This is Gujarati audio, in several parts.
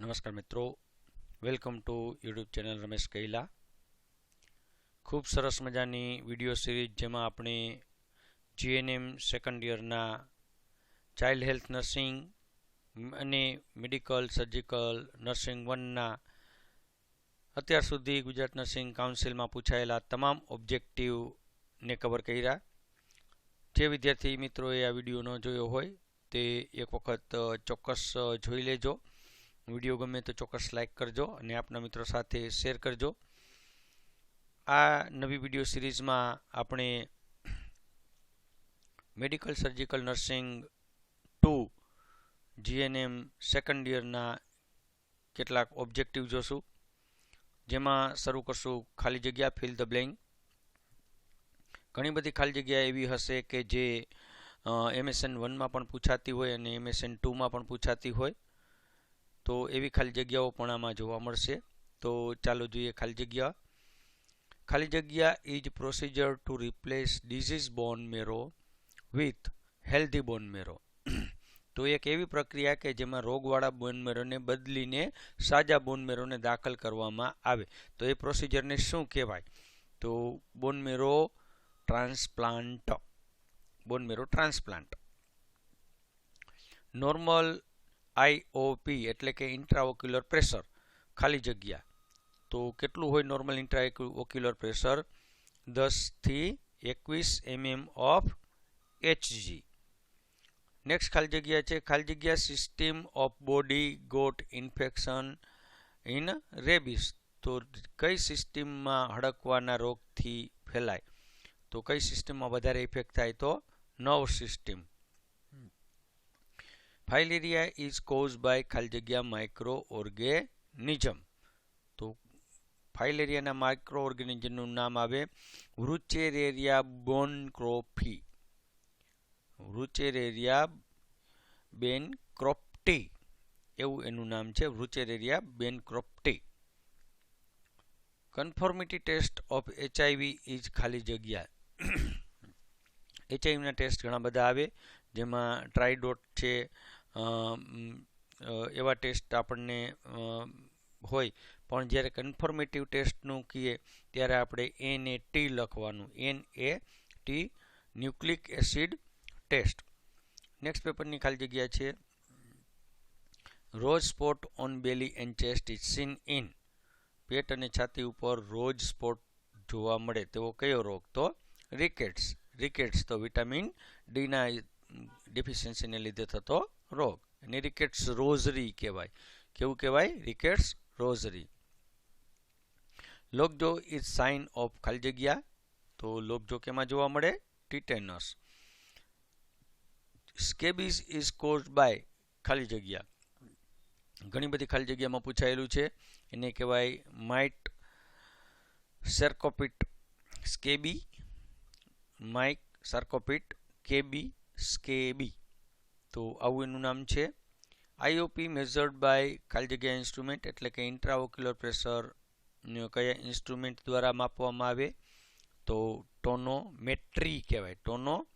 નમસ્કાર મિત્રો. Welcome to YouTube channel Ramesh Kaila. ખૂબ સરસ મજાની વીડિયો સિરીઝ જેમાં આપણે જીએનએમ સેકન્ડ યરના ચાઇલ્ડ હેલ્થ નર્સિંગ અને મેડિકલ સર્જિકલ નર્સિંગ વનના અત્યાર સુધી ગુજરાત નર્સિંગ કાઉન્સિલમાં પૂછાયેલા તમામ ઓબ્જેક્ટિવને કવર કર્યા. જે વિદ્યાર્થી મિત્રોએ આ વીડિયો ન જોયો હોય તે એક વખત ચોક્કસ જોઈ લેજો. વીડિયો ગમે તો ચોક્કસ લાઇક કરજો અને આપના મિત્રો સાથે શેર કરજો. આ નવી વીડિયો સિરીઝમાં આપણે medical surgical nursing two GNM second યરના કેટલાક ઓબ્જેક્ટિવ જોશું. જેમાં શરૂ કરશું ખાલી જગ્યા ફિલ ધ બ્લેન્ક. ઘણી બધી ખાલી જગ્યા એવી હશે કે જે એમએસએન વનમાં પણ પૂછાતી હોય અને એમએસએન ટુમાં પણ પૂછાતી હોય. તો એવી ખાલી જગ્યાઓ પણ આમાં જોવા મળશે. તો ચાલો જોઈએ ખાલી જગ્યા. ખાલી જગ્યા is procedure to replace disease bone marrow with healthy bone marrow તો એક એવી પ્રક્રિયા કે જેમાં રોગવાળા બોનમેરોને બદલીને સાજા બોનમેરોને દાખલ કરવામાં આવે. તો એ પ્રોસિજરને શું કહેવાય? તો bone marrow transplant bone marrow transplant normal IOP એટલે કે ઇન્ટ્રાઓક્યુલર પ્રેશર ખાલી જગ્યા. તો કેટલું હોય નોર્મલ ઇન્ટ્રાઓક્યુલર પ્રેશર દસથી એકવીસ એમએમ ઓફ એચજી નેક્સ્ટ ખાલી જગ્યા છે. ખાલી જગ્યા system of body got infection in rabies તો કઈ સિસ્ટમમાં હડકવાના રોગથી ફેલાય? તો કઈ સિસ્ટમમાં વધારે ઇફેક્ટ થાય તો નવ system filaria is cause by ખાલી જગ્યા માઇક્રો ઓર્ગેનિઝમ તો ફાઇલેરિયાના માઇક્રો ઓર્ગેનિઝમનું નામ આવે વૃચેરેરિયા બોનક્રોફી વૃચેરેરિયા બેનક્રોપ્ટી એવું એનું નામ છે wuchereria bancrofti conformity test of HIV is ખાલી જગ્યા એચઆઈવીના ટેસ્ટ ઘણા બધા આવે, જેમાં ટ્રાયડોટ છે એવા ટેસ્ટ આપણને હોય. પણ જ્યારે કન્ફર્મેટિવ ટેસ્ટનું કહીએ, ત્યારે આપણે એન એ ટી લખવાનું. N A T nucleic acid test next પેપરની ખાલી જગ્યા છે. Rose spot on belly and chest is seen in પેટ અને છાતી ઉપર રોજ સ્પોટ જોવા મળે. તેવો કયો રોગ? તો રિકેટ્સ રિકેટ્સ તો વિટામિન ડીના ડેફિશિયન્સીને લીધે થતો રોગ. એને રિકેટ્સ રોઝરી કહેવાય. કેવું કહેવાય? Rickets rosary lockjaw is sign of ખાલી જગ્યા. તો લોકજો કેમાં જોવા મળે? Tetanus scabies is cause by ખાલી જગ્યા. ઘણી બધી ખાલી જગ્યામાં પૂછાયેલું છે. એને કહેવાય માઇટ સેર્કોપિટ સ્કેબી માઇક સાર્કોપિટ કેબી સ્કેબી તો આવું એનું નામ છે. આઈઓપી મેઝર્ડ બાય ખાલી જગ્યા ઇન્સ્ટ્રુમેન્ટ એટલે કે ઇન્ટ્રાઓક્યુલર પ્રેશર કયા ઇન્સ્ટ્રુમેન્ટ દ્વારા માપવામાં આવે? તો ટોનોમેટ્રી કહેવાય. ટોનો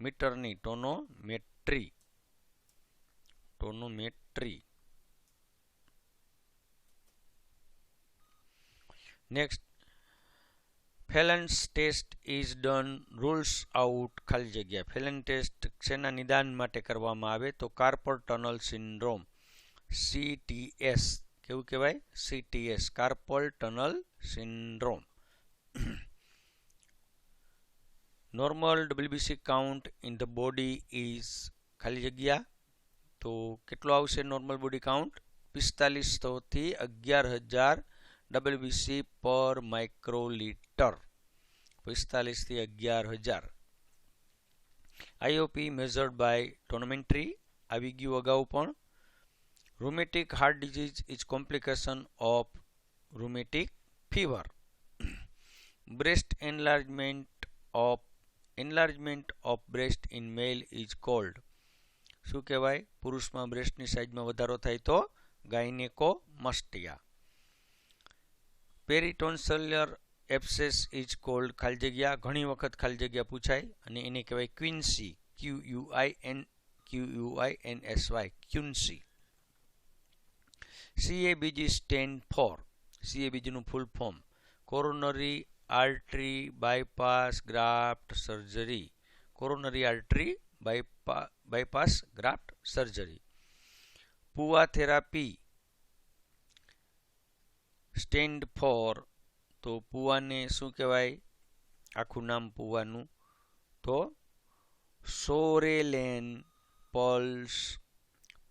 મીટરની tonometry. Tonometry. Next Phalen's test is done rules out ખાલી જગ્યા. ફેલન ટેસ્ટ શેના નિદાન માટે કરવામાં આવે તો કાર્પર ટનલ સિન્ડ્રોમ સીટીએસ કેવું કહેવાય? CTS carpal tunnel syndrome normal WBC count in the body is ખાલી જગ્યા. તો કેટલો આવશે નોર્મલ બોડી કાઉન્ટ પિસ્તાલીસોથી અગિયાર હજાર ડબલ્યુબીસી પર માઇક્રોલીટર પિસ્તાલીસથી અગિયાર હજાર. આઈઓપી મેઝર્ડ બાય ટોર્નામેન્ટ્રી આવી ગયું અગાઉ પણ. Rheumatic heart disease is complication of rheumatic fever breast enlargement of enlargement of breast in male is called શું કહેવાય? પુરુષમાં બ્રેસ્ટની સાઇઝમાં વધારો થાય તો ગાયનેકો મસ્ટિયા પેરિટોન્સેલર એપ્સેસ ઇઝ કોલ્ડ ખાલી જગ્યા, ઘણી વખત ખાલી જગ્યા પૂછાય અને એને કહેવાય quinsy Q U I N Q U I N S Y quinsy. CABG stand for. સીએબીજીનું full form. Coronary artery bypass graft surgery. Coronary artery bypass graft surgery. PUVA therapy. Stand for. તો પુવાને શું કહેવાય? આખું નામ પુવાનું. તો psoralen pulse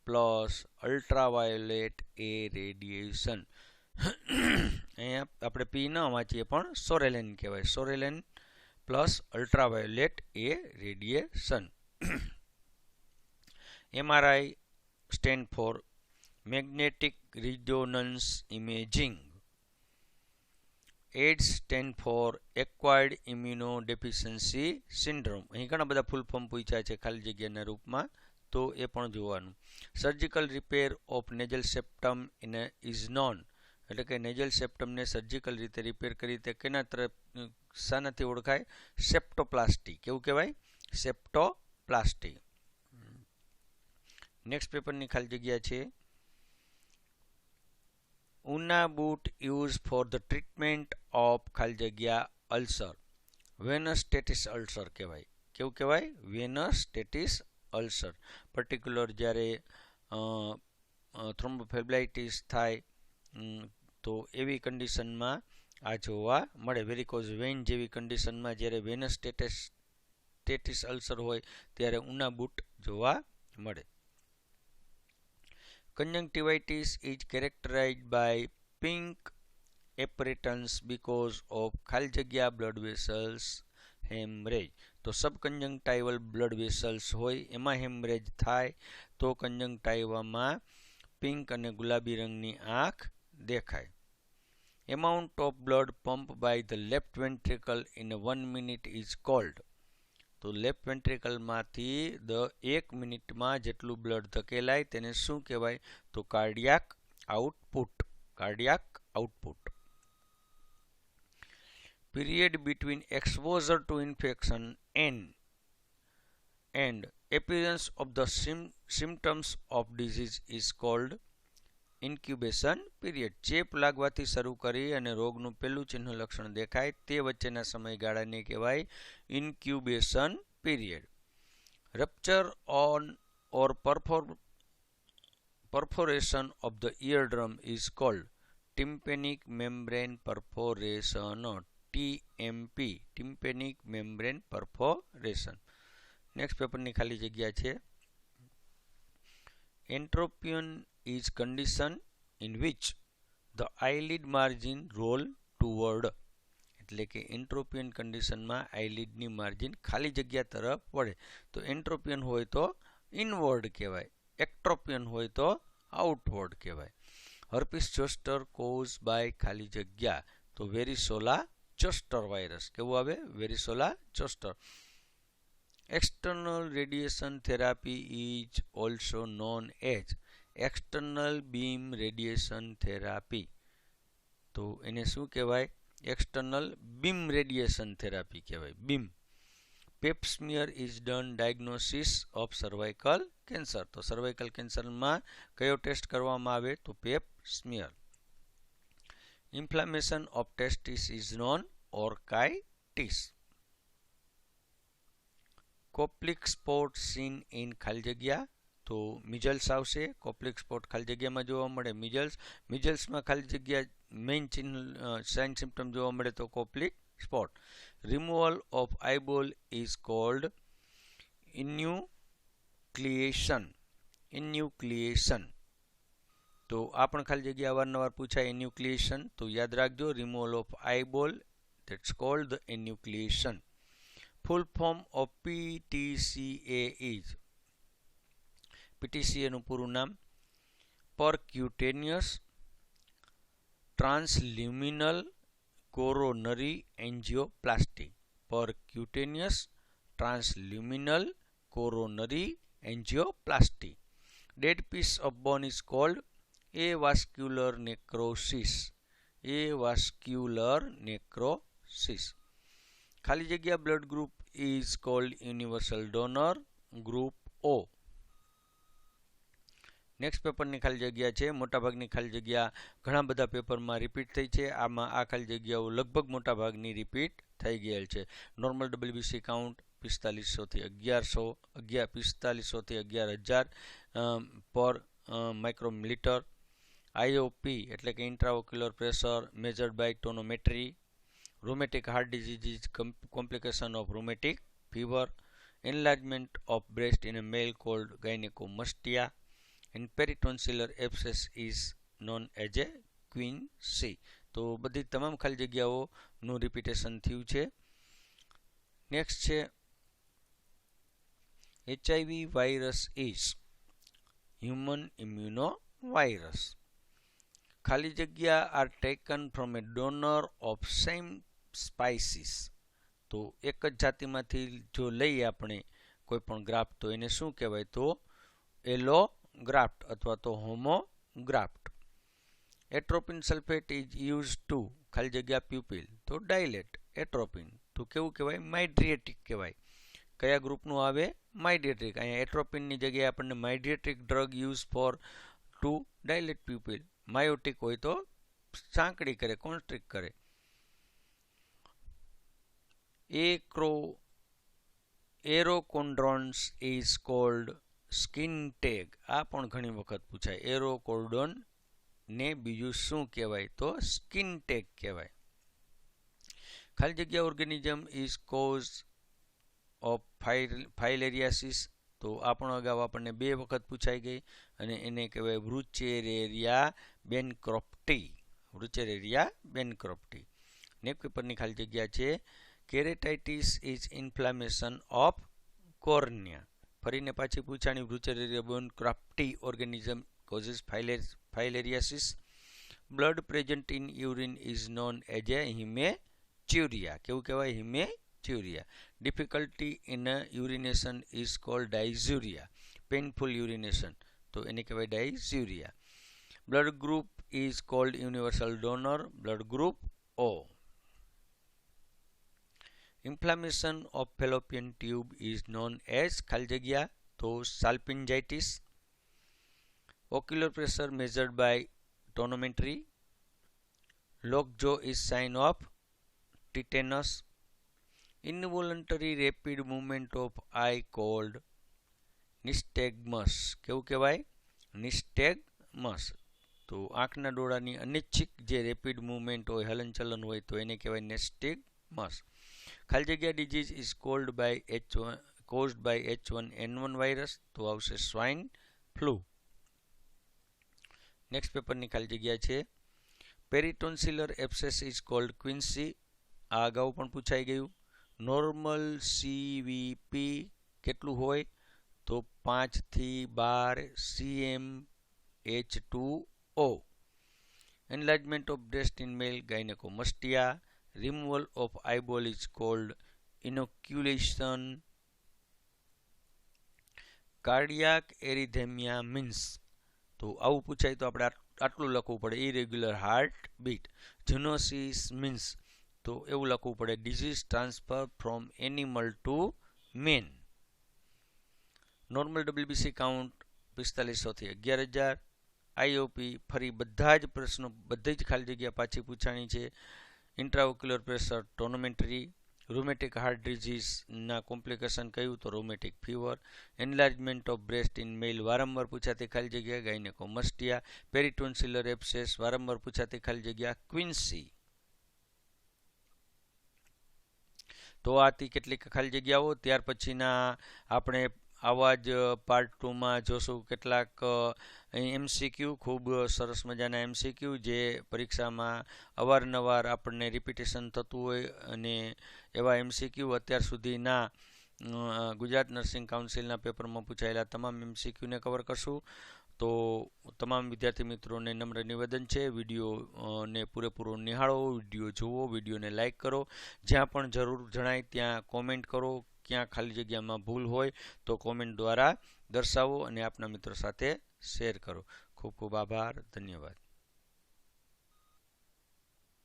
plus ultraviolet A radiation. અહીંયા આપણે પી ન વાંચીએ, પણ સોરેલેન કહેવાય. Psoralen plus ultraviolet A radiation. MRI stand for magnetic resonance imaging. AIDS stand for acquired immuno deficiency syndrome. અહીં ઘણા બધા ફૂલ ફોર્મ પૂછ્યા છે ખાલી જગ્યાના રૂપમાં, તો એ પણ જોવાનું. Surgical repair of nasal septum in is known એટલે કે નેજલ સેપ્ટમને સર્જિકલ રીતે રિપેર કરી તે કેના તરફ શાનાથી ઓળખાય? સેપ્ટોપ્લાસ્ટી કેવું કહેવાય? સેપ્ટોપ્લાસ્ટી નેક્સ્ટ પેપરની ખાલી જગ્યા છે. Unna boot use for the treatment of ખાલી જગ્યા અલ્સર. વેનસ સ્ટેટિસ અલ્સર કહેવાય. કેવું કહેવાય? વેનસ સ્ટેટિસ અલ્સર. પર્ટિક્યુલર જ્યારે થ્રોમ્બોફેબ્લાઇટિસ થાય તો એવી કન્ડિશનમાં આ જોવા મળે. વેરિકોઝ વેન જેવી કન્ડિશનમાં જ્યારે વેનસ સ્ટેટસ સ્ટેટિસ અલ્સર હોય, ત્યારે ઉના બૂટ જોવા મળે. Conjunctivitis is characterized by pink apparitions because of ખાલી જગ્યા blood vessels hemorrhage તો સબકન્જંક્ટાઇવલ બ્લડ વેસલ્સ હોય એમાં હેમરેજ થાય તો કંજંક્ટાઇવામાં પિંક અને ગુલાબી રંગની આંખ દેખાય amount of blood pumped by the left ventricle in one minute is called તો લેફ્ટ વેન્ટ્રિકલમાંથી દ એક મિનિટમાં જેટલું બ્લડ ધકેલાય તેને શું કહેવાય? તો cardiac output cardiac output period between exposure to infection and and appearance of the symptoms of disease is called incubation period. ચેપ લાગવાથી શરૂ કરી અને રોગનું પહેલું ચિહ્ન લક્ષણ દેખાય તે વચ્ચેના સમયગાળાને કહેવાય incubation period. Rupture on or perforation of the eardrum is called tympanic membrane perforation TMP tympanic membrane perforation next પેપરની ખાલી જગ્યા છે. એન્ટ્રોપિયન is condition in which the eyelid margin roll toward, એટલે કે એન્ટ્રોપિયન કન્ડિશનમાં આઈલિડની માર્જિન ખાલી જગ્યા તરફ વળે. તો એન્ટ્રોપિયન હોય તો ઇનવર્ડ કહેવાય. એક્ટ્રોપિયન હોય તો આઉટવર્ડ કહેવાય. હર્પિસ જોસ્ટર કોઝ બાય ખાલી જગ્યા તો વેરીસોલા ચોસ્ટર વાયરસ કેવું આવે? Varicella zoster external radiation therapy is also known as external beam radiation therapy. તો એને શું કહેવાય? એક્સટર્નલ બીમ રેડિયેશન થેરાપી કહેવાય. Beam. Pap smear is done diagnosis of cervical cancer. તો સર્વાઇકલ કેન્સરમાં કયો ટેસ્ટ કરવામાં આવે? તો pap smear. Inflammation of testis is known orchitis. Koplik spot seen in ખાલી જગ્યા. તો મિઝલ્સ આવશે. કોપ્લિક સ્પોટ ખાલી જગ્યામાં જોવા મળે મિઝલ્સ મિઝલ્સમાં ખાલી જગ્યા મેઇન ચિહ્ન સાઇન સિમ્ટમ જોવા મળે તો Koplik spot. Removal of eyeball is called enucleation. Enucleation. તો આ પણ ખાલી જગ્યા અવારનવાર પૂછાય ઇન્યુક્લિએશન. તો યાદ રાખજો, removal of eyeball that's called the enucleation. Full form of PTCA is. પીટીસીએનું પૂરું નામ percutaneous transluminal coronary angioplasty percutaneous transluminal coronary angioplasty dead piece of bone is called avascular necrosis avascular necrosis ખાલી જગ્યા blood group is called universal donor group O next પેપરની ખાલી જગ્યા છે, મોટાભાગની ખાલી જગ્યા ઘણા બધા પેપરમાં રિપીટ થઈ છે. આમાં આ ખાલી જગ્યાઓ લગભગ મોટાભાગની રિપીટ થઈ ગયેલ છે. નોર્મલ ડબલ્યુબીસી કાઉન્ટ પિસ્તાલીસોથી અગિયારસો, અગિયાર પિસ્તાલીસોથી અગિયાર હજાર પર માઇક્રોમીટર આઈઓપી એટલે કે intraocular pressure measured by tonometry rheumatic heart disease complication of rheumatic fever enlargement of breast in a male called gynecomastia and peritonsillar abscess is known as a quinsy તો બધી તમામ ખાલી જગ્યાઓનું રિપીટેશન થયું છે. નેક્સ્ટ છે HIV virus is human immuno virus ખાલી જગ્યા are taken from a donor of same species તો એક જ જાતિમાંથી જો લઈએ આપણે કોઈ પણ ગ્રાફ, તો એને શું કહેવાય? તો એલો ગ્રાફ્ટ અથવા તો homograft atropine sulphate is use to ખાલી જગ્યા પ્યુપિલ તો ડાયલેટ એટ્રોપિન તો કેવું કહેવાય? માઇડ્રિએટિક કહેવાય. કયા ગ્રુપનું આવે? માઇડ્રિએટિક અહીંયા એટ્રોપિનની જગ્યાએ આપણને mydriatic drug use for to dilate pupil miotic હોય તો સાંકડી કરે કોન્સ્ટ્રિક કરે. એક્રો એરોકોન્ડ્રોન્સ ઇઝ કોલ્ડ સ્કિન ટેગ, આ પણ ઘણી વખત પૂછાય. એરોકોર્ડોન ને બીજું શું કહેવાય? તો સ્કિન ટેગ કહેવાય. ખાલી જગ્યા organism is cause of filariasis. તો આ પણ અગાઉ આપણને બે વખત પૂછાઈ ગઈ અને એને કહેવાય વૃચેરેરિયા બેનક્રોપ્ટી. વૃચેરેરિયા બેનક્રોપ્ટી. નેપેપરની ખાલી જગ્યા છે. Keratitis is inflammation of cornea. ફરીને પાછી પૂછાણી wuchereria bancrofti organism causes filariasis. Blood present in urine is known as a haematuria કેવું કહેવાય? Haematuria difficulty in urination is called dysuria painful urination. તો એને કહેવાય dysuria blood group is called universal donor. Blood group O. Inflammation of fallopian tube is known as ખાલી જગ્યા તો salpingitis ocular pressure measured by tonometry lockjaw is sign of tetanus involuntary rapid movement of eye called nystagmus કેવું કહેવાય? નિસ્ટેગમસ તો આંખના ડોળાની અનિચ્છિક જે રેપિડ મુવમેન્ટ હોય, હલનચલન હોય, તો એને કહેવાય નેસ્ટેગમસ ખાલી જગ્યા disease is called by H one caused by H one N one virus તો આવશે સ્વાઇન ફ્લૂ નેક્સ્ટ પેપરની ખાલી જગ્યા છે. પેરિટોન્સિલર એપ્સેસ ઇઝ કોલ્ડ ક્વિન્સી આ અગાઉ પણ પૂછાઈ ગયું. નોર્મલ સીવીપી કેટલું હોય? તો પાંચથી બાર CM H two O enlargement of breast in male gynecomastia removal of eyeball is called inoculation cardiac arrhythmia means તો આવું પૂછાય તો આપણે આટલું લખવું પડે. Irregular heart beat zoonosis means તો એવું લખવું પડે. Disease transfer from animal to man normal WBC count પિસ્તાલીસોથી અગિયાર હજાર. આઈઓપી ફરી બધા જ પ્રશ્નો, બધી જ ખાલી જગ્યા પાછી પૂછાણી છે. Intraocular pressure tonometry rheumatic heart ડિઝીઝના complication કહ્યું તો rheumatic fever enlargement of breast in male વારંવાર પૂછાતી ખાલી જગ્યા ગાયનેકોમસ્ટિયા પેરિટોન્સિલર એપ્સેસ વારંવાર પૂછાતી ખાલી જગ્યા ક્વિન્સી તો આથી કેટલીક ખાલી જગ્યાઓ, ત્યાર પછીના આપણે આવા જ પાર્ટ ટુમાં જોશું કેટલાક એમસીક્યુ ખૂબ સરસ મજાના એમસીક્યુ જે પરીક્ષામાં અવારનવાર આપણને રિપીટેશન થતું હોય અને એવા એમસીક્યુ અત્યાર સુધીના ગુજરાત નર્સિંગ કાઉન્સિલના પેપરમાં પૂછાયેલા તમામ એમસીક્યુને કવર કરશું. તો તમામ વિદ્યાર્થી મિત્રોને નમ્ર નિવેદન છે વિડીયોને પૂરેપૂરો નિહાળો, વીડિયો જુઓ, વિડીયોને લાઇક કરો. જ્યાં પણ જરૂર જણાય ત્યાં કોમેન્ટ કરો. ક્યાં ખાલી જગ્યામાં ભૂલ હોય તો કોમેન્ટ દ્વારા દર્શાવો અને આપના મિત્રો સાથે શેર કરો. ખૂબ ખૂબ આભાર. ધન્યવાદ.